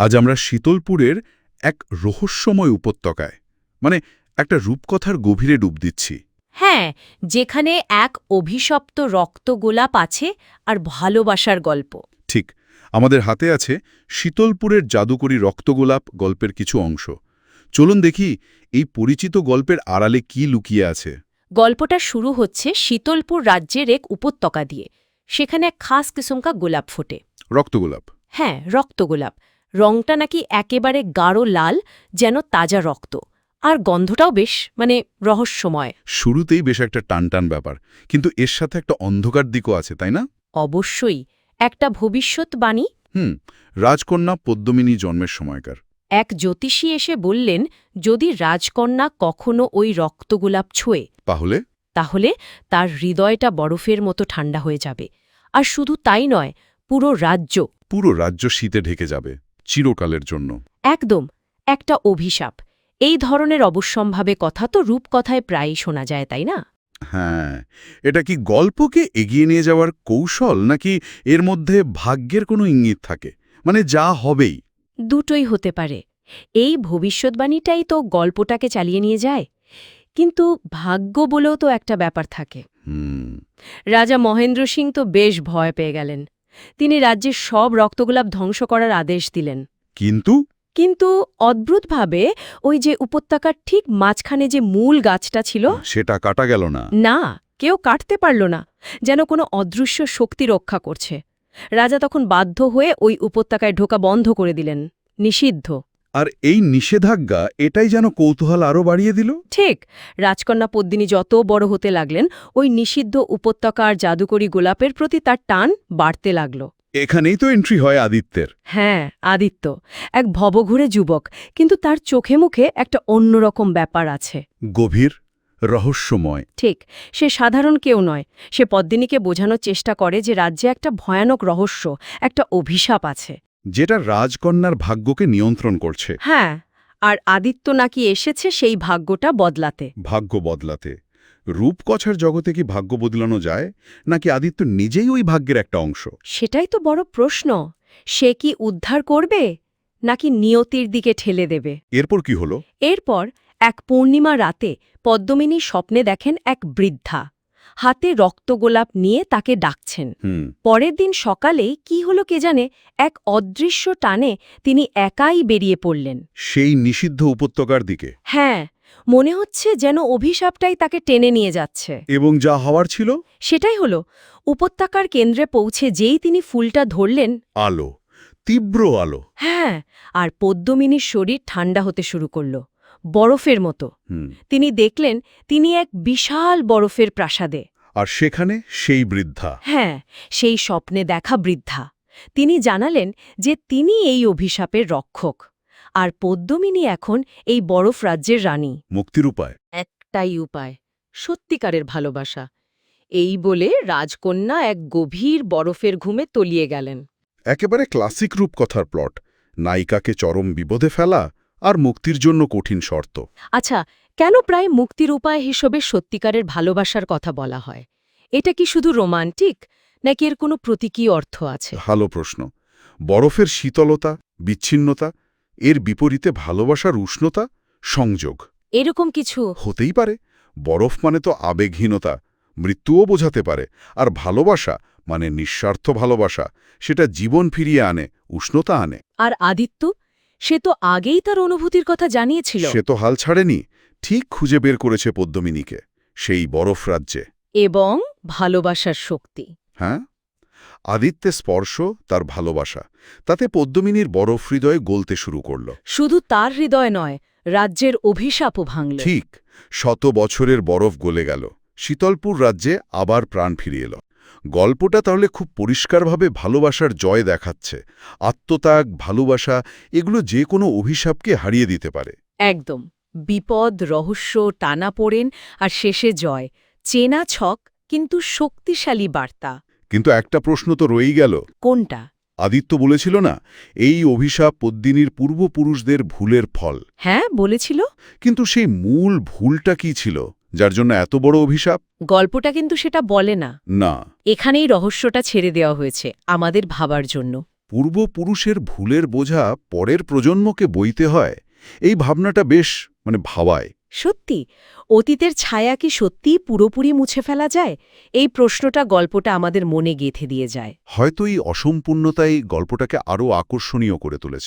আজ আমরা শীতলপুরের এক রহস্যময় উপত্যকায় মানে একটা রূপকথার গভীরে ডুব দিচ্ছি। হ্যাঁ যেখানে এক অভিশপ্ত রক্ত গোলাপ আছে আর ভালোবাসার গল্প। ঠিক আমাদের হাতে আছে শীতলপুরের জাদুকরী রক্তগোলাপ গল্পের কিছু অংশ। চলুন দেখি এই পরিচিত গল্পের আড়ালে কি লুকিয়ে আছে। গল্পটা শুরু হচ্ছে শীতলপুর রাজ্যের এক উপত্যকা দিয়ে সেখানে এক খাস কিসমকা গোলাপ ফোটে। রক্তগোলাপ হ্যাঁ রক্ত গোলাপ। রংটা নাকি একেবারে গাঢ় লাল যেন তাজা রক্ত। আর গন্ধটাও বেশ মানে রহস্যময়। শুরুতেই বেশ একটা টানটান ব্যাপার কিন্তু এর সাথে একটা অন্ধকার দিকও আছে তাই না? অবশ্যই। একটা ভবিষ্যৎবাণী। হুম রাজকন্যা পদ্মমিনী জন্মের সময়কার। এক জ্যোতিষী এসে বললেন যদি রাজকন্যা কখনো ওই রক্তগোলাপ ছোঁয়ে তাহলে? তাহলে তার হৃদয়টা বরফের মতো ঠান্ডা হয়ে যাবে। আর শুধু তাই নয় পুরো রাজ্য পুরো রাজ্য শীতে ঢেকে যাবে। চিরকালের জন্য। একদম একটা অভিশাপ। এই ধরনের অবশ্যম্ভাবে কথা তো রূপকথায় প্রায়ই শোনা যায় তাই না? হ্যাঁ এটা কি গল্পকে এগিয়ে নিয়ে যাওয়ার কৌশল নাকি এর মধ্যে ভাগ্যের কোনো ইঙ্গিত থাকে? মানে যা হবেই। দুটোই হতে পারে। এই ভবিষ্যৎবাণীটাই তো গল্পটাকে চালিয়ে নিয়ে যায়। কিন্তু ভাগ্য বলেও তো একটা ব্যাপার থাকে। রাজা মহেন্দ্র সিং তো বেশ ভয় পেয়ে গেলেন। তিনি রাজ্যের সব রক্তগোলাপ ধ্বংস করার আদেশ দিলেন। কিন্তু? কিন্তু অদ্ভুতভাবে ওই যে উপত্যকার ঠিক মাঝখানে যে মূল গাছটা ছিল সেটা কাটা গেল না। না কেউ কাটতে পারল না যেন কোনো অদৃশ্য শক্তি রক্ষা করছে। রাজা তখন বাধ্য হয়ে ওই উপত্যকায় ঢোকা বন্ধ করে দিলেন নিষিদ্ধ। আর এই নিষেধাজ্ঞা এটাই যেন কৌতূহল আরও বাড়িয়ে দিল? ঠিক। রাজকন্যা পদ্মিনী যত বড় হতে লাগলেন ওই নিষিদ্ধ উপত্যকার জাদুকরী গোলাপের প্রতি তার টান বাড়তে লাগল। এখানেই তো এন্ট্রি হয় আদিত্যের। হ্যাঁ আদিত্য। এক ভবঘুরে যুবক কিন্তু তার চোখে মুখে একটা অন্যরকম ব্যাপার আছে। গভীর রহস্যময়। ঠিক সে সাধারণ কেউ নয়। সে পদ্মিনীকে বোঝানোর চেষ্টা করে যে রাজ্যে একটা ভয়ানক রহস্য একটা অভিশাপ আছে। যেটা রাজকন্যার ভাগ্যকে নিয়ন্ত্রণ করছে। হ্যাঁ আর আদিত্য নাকি এসেছে সেই ভাগ্যটা বদলাতে। ভাগ্য বদলাতে। রূপকথার জগতে কি ভাগ্য বদলানো যায় নাকি আদিত্য নিজেই ওই ভাগ্যের একটা অংশ? সেটাই তো বড় প্রশ্ন। সে কি উদ্ধার করবে নাকি নিয়তির দিকে ঠেলে দেবে? এরপর কি হলো? এরপর এক পূর্ণিমা রাতে পদ্মমিনী স্বপ্নে দেখেন এক বৃদ্ধা। হাতে রক্তগোলাপ নিয়ে তাকে ডাকছেন। পরের দিন সকালে কি হলো কে জানে এক অদৃশ্য টানে তিনি একাই বেরিয়ে পড়লেন। সেই নিষিদ্ধ উপত্যকার দিকে। হ্যাঁ মনে হচ্ছে যেন অভিশাপটাই তাকে টেনে নিয়ে যাচ্ছে। এবং যা হওয়ার ছিল? সেটাই হলো উপত্যকার কেন্দ্রে পৌঁছে যেই তিনি ফুলটা ধরলেন। আলো তীব্র আলো। হ্যাঁ আর পদ্মমিনীর শরীর ঠান্ডা হতে শুরু করল। বরফের মতো। তিনি দেখলেন তিনি এক বিশাল বরফের প্রাসাদে। আর সেখানে সেই বৃদ্ধা। হ্যাঁ সেই স্বপ্নে দেখা বৃদ্ধা। তিনি জানালেন যে তিনি এই অভিশাপের রক্ষক। আর পদ্মমিনী এখন এই বরফ রাজ্যের রানী। মুক্তির উপায়। একটাই উপায় সত্যিকারের ভালোবাসা। এই বলে রাজকন্যা এক গভীর বরফের ঘুমে তলিয়ে গেলেন। একেবারে ক্লাসিক রূপকথার প্লট। নায়িকাকে চরম বিপদে ফেলা আর মুক্তির জন্য কঠিন শর্ত। আচ্ছা কেন প্রায় মুক্তির উপায় হিসেবে সত্যিকারের ভালোবাসার কথা বলা হয়? এটা কি শুধু রোমান্টিক নাকি এর কোনো প্রতীকী অর্থ আছে? ভালো প্রশ্ন। বরফের শীতলতা বিচ্ছিন্নতা এর বিপরীতে ভালোবাসার উষ্ণতা সংযোগ। এরকম কিছু? হতেই পারে। বরফ মানে তো আবেগহীনতা মৃত্যুও বোঝাতে পারে। আর ভালোবাসা মানে নিঃস্বার্থ ভালোবাসা সেটা জীবন ফিরিয়ে আনে উষ্ণতা আনে। আর আদিত্য? সে তো আগেই তার অনুভূতির কথা জানিয়েছিল। সে তো হাল ছাড়েনি ঠিক খুঁজে বের করেছে পদ্মমিনীকে সেই বরফ রাজ্যে। এবং ভালোবাসার শক্তি। হ্যাঁ? আদিত্যে স্পর্শ তার ভালোবাসা তাতে পদ্মমিনীর বরফ হৃদয়ে গলতে শুরু করল। শুধু তার হৃদয় নয় রাজ্যের অভিশাপও ভাঙল। ঠিক শত বছরের বরফ গলে গেল শীতলপুর রাজ্যে আবার প্রাণ ফিরিয়ে এল। গল্পটা তাহলে খুব পরিষ্কারভাবে ভালোবাসার জয় দেখাচ্ছে। আত্মত্যাগ ভালোবাসা এগুলো যে কোনো অভিশাপকে হারিয়ে দিতে পারে। একদম। বিপদ রহস্য টানাপোড়েন আর শেষে জয়। চেনা ছক কিন্তু শক্তিশালী বার্তা। কিন্তু একটা প্রশ্ন তো রয়েই গেল। কোনটা? আদিত্য বলেছিল না এই অভিশাপ পদ্মিনীর পূর্বপুরুষদের ভুলের ফল। হ্যাঁ বলেছিল। কিন্তু সেই মূল ভুলটা কি ছিল? যার জন্য এত বড় অভিশাপ? গল্পটা কিন্তু সেটা বলে না। না। এখানেই রহস্যটা ছেড়ে দেওয়া হয়েছে আমাদের ভাবার জন্য। পূর্বপুরুষের ভুলের বোঝা পরের প্রজন্মকে বইতে হয়। এই ভাবনাটা বেশ মানে ভাবায়। সত্যি? অতীতের ছায়া কি সত্যিই পুরোপুরি মুছে ফেলা যায়? এই প্রশ্নটা গল্পটা আমাদের মনে গেঁথে দিয়ে যায়। হয়তো এই অসম্পূর্ণতাই গল্পটাকে আরও আকর্ষণীয় করে তুলেছে।